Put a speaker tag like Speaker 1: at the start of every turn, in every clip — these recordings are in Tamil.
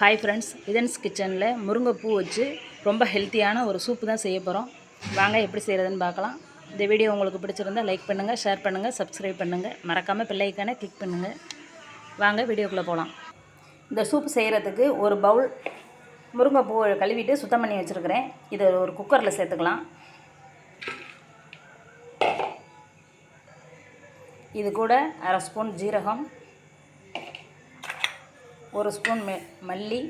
Speaker 1: ஹாய் ஃப்ரெண்ட்ஸ் இதன்ஸ் கிச்சனில் முருங்கைப்பூ வச்சு ரொம்ப ஹெல்த்தியான ஒரு சூப்பு தான் செய்ய போகிறோம் வாங்க எப்படி செய்கிறதுன்னு பார்க்கலாம். இந்த வீடியோ உங்களுக்கு பிடிச்சிருந்தா லைக் பண்ணுங்கள் ஷேர் பண்ணுங்கள் சப்ஸ்கிரைப் பண்ணுங்கள் மறக்காமல் பிள்ளைக்கான கிளிக் பண்ணுங்கள் வாங்க வீடியோக்குள்ளே போகலாம் இந்த சூப் செய்கிறதுக்கு ஒரு பவுல் முருங்கைப்பூ கழுவிட்டு சுத்தம் பண்ணி வச்சுருக்கிறேன். இதை ஒரு குக்கரில் சேர்த்துக்கலாம். இது கூட அரை ஸ்பூன் ஜீரகம் ஒரு ஸ்பூன் மெ மல்லி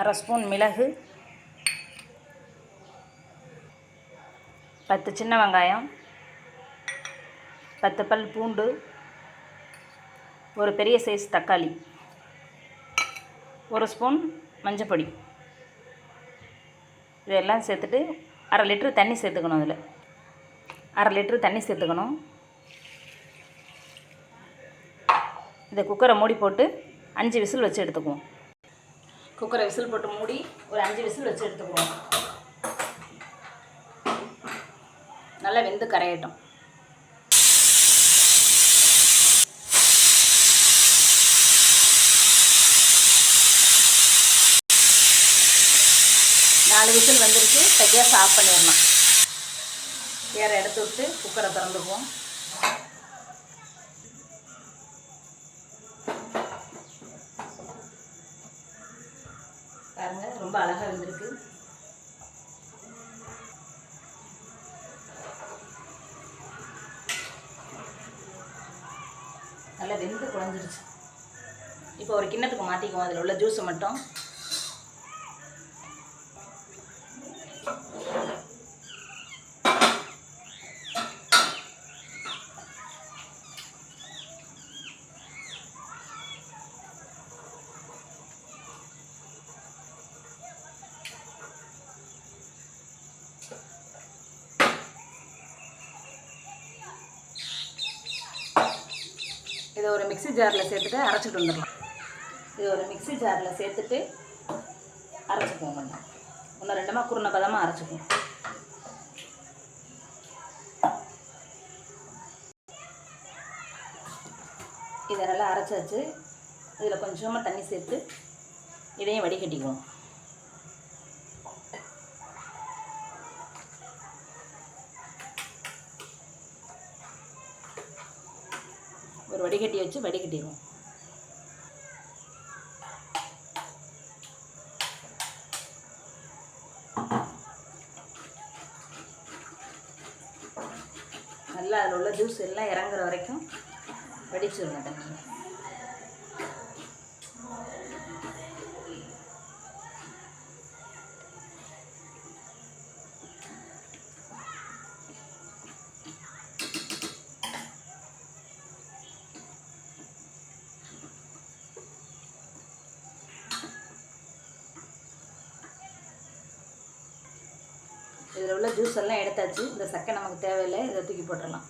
Speaker 1: அரை ஸ்பூன் மிளகு பத்து சின்ன வெங்காயம் பத்து பல் பூண்டு ஒரு பெரிய சைஸ் தக்காளி ஒரு ஸ்பூன் மஞ்சப்பொடி இதெல்லாம் சேர்த்துட்டு அரை லிட்ரு தண்ணி சேர்த்துக்கணும் அதில். அரை லிட்ரு தண்ணி சேர்த்துக்கணும். இதை குக்கரை மூடி போட்டு அஞ்சு விசில் வச்சு எடுத்துக்குவோம். குக்கரை விசில் போட்டு மூடி ஒரு அஞ்சு விசில் வச்சு எடுத்துக்குவோம். நல்லா வெந்து கரையட்டும். நாலு விசில் வந்துருச்சு. இப்போ கேஸ் ஆஃப் பண்ணிடலாம். வேறு எடுத்து விட்டு குக்கரை திறந்துக்குவோம். ரொம்ப அழகாக வந்திருக்கு நல்லா வெந்து குழஞ்சிருச்சு. இப்போ ஒரு கிண்ணத்துக்கு மாற்றிக்குவோம் அதில் உள்ள ஜூஸை மட்டும். மிக்சி மிக்ஸி ஜாரில் சேர்த்துட்டு அரைச்சிட்டு வந்துடலாம். இது ஒரு மிக்ஸி ஜாரில் சேர்த்துட்டு அரைச்சிக்குவோம் கொஞ்சம் ஒன்று ரெண்டுமா குருணை பதமாக அரைச்சிக்குவோம் இதை நல்லா அரைச்சாச்சு. இதில் கொஞ்சமாக தண்ணி சேர்த்து இதையும் வடிகட்டிக்குவோம். ஒரு வடிகட்டி வச்சு வடிகட்டிடுவோம். நல்லா அதில் உள்ள ஜூஸ் எல்லாம் இறங்குற வரைக்கும் வடிச்சிருங்க தண்ணி இதில் உள்ள ஜூஸ் எல்லாம் எடுத்தாச்சு. இந்த சக்கை நமக்கு தேவையில்லை இதை தூக்கி போட்டுடலாம்.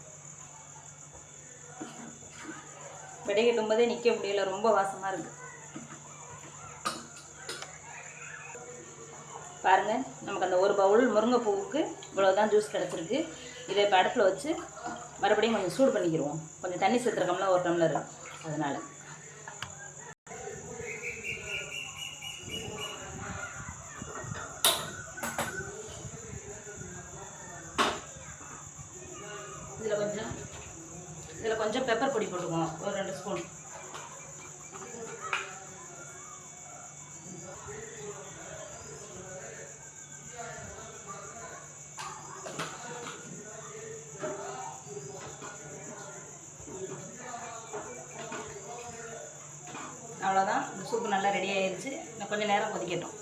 Speaker 1: வெடிக்கட்டும் போதே நிற்க முடியல ரொம்ப வாசமாக இருக்குது பாருங்கள் நமக்கு அந்த ஒரு பவுல் முருங்கைப்பூவுக்கு இவ்வளோ தான் ஜூஸ் கிடச்சிருக்கு. இதை இப்போ அடுப்பில் வச்சு மறுபடியும் கொஞ்சம் சூடு பண்ணிக்கிடுவோம் கொஞ்சம் தண்ணி சேர்த்துருக்கோம்ல ஒரு டம்ளர் அதனால் இதில் கொஞ்சம் இதில் கொஞ்சம் பெப்பர் பொடி போட்டுக்குவோம் ஒரு ரெண்டு ஸ்பூன் அவ்வளோதான் இந்த சூப்பு நல்லா ரெடி ஆயிடுச்சு இன்னும் கொஞ்சம் நேரம் கொதிக்கட்டும்.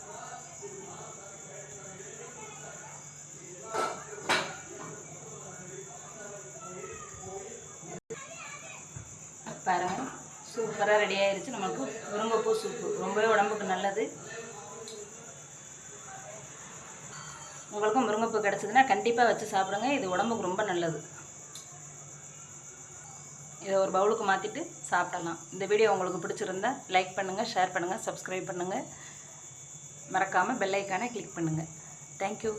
Speaker 1: பாருங்கள் சூப்பராக ரெடி ஆயிடுச்சு நமக்கு முருங்கைப்பூ சூப்பு ரொம்பவே உடம்புக்கு நல்லது. உங்களுக்கும் முருங்கைப்பூ கிடச்சிதுன்னா கண்டிப்பாக வச்சு சாப்பிடுங்க. இது உடம்புக்கு ரொம்ப நல்லது. இதை ஒரு பவுலுக்கு மாற்றிட்டு சாப்பிடலாம். இந்த வீடியோ உங்களுக்கு பிடிச்சிருந்தா லைக் பண்ணுங்கள் ஷேர் பண்ணுங்கள் சப்ஸ்கிரைப் பண்ணுங்கள் மறக்காமல் பெல் கிளிக் பண்ணுங்கள் தேங்க்யூ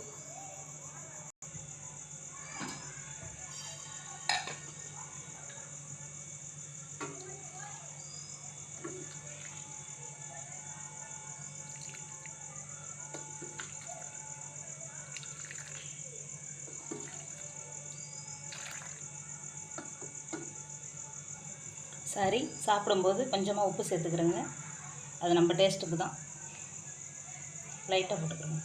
Speaker 1: சரி சாப்பிடும்போது கொஞ்சமாக உப்பு சேர்த்துக்கிறேங்க. அது நம்ம டேஸ்ட்டுக்கு தான். லைட்டாக போட்டுக்கிறோங்க.